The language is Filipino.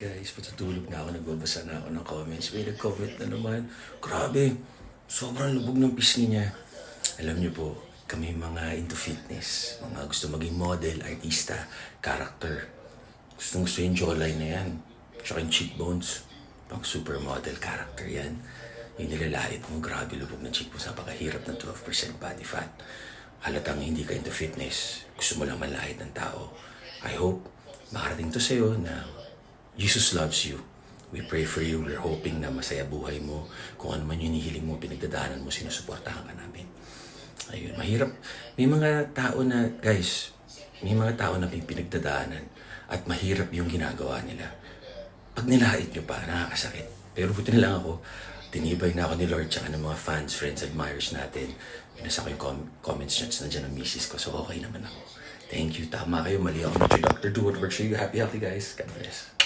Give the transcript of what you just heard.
Guys, patutulog na ako, nagbabasa na ako ng comments. May nag-comment na naman. Grabe, sobrang lubog ng pisngi niya. Alam niyo po, kami mga into fitness, mga gusto maging model, artista, character. Gustong gusto yung jawline na yan. Tsaka yung cheekbones. Pang supermodel character yan. Yung nilalait mo, grabe lubog ng cheekbones. Napakahirap ng 12% body fat. Halatang hindi ka into fitness. Gusto mo lang malait ng tao. I hope makarating to sa'yo na Jesus loves you. We pray for you. We're hoping na masaya buhay mo. Kung ano man yung hinihiling mo, pinagdadaanan mo, sinusuportahan ka namin. Ayun, mahirap. May mga tao na, guys, may mga tao na pinagdadaanan at mahirap yung ginagawa nila. Pag nilait nyo pa, nakakasakit. Pero buti na lang ako, tinibay na ako ni Lord tsaka ng mga fans, friends, admirers natin. Binasa ko yung com- comments chats na dyan ng misis ko, so okay naman ako. Thank you. Tama kayo. Mali ako. Doctor. Do what works for you. Happy, healthy, guys. God bless.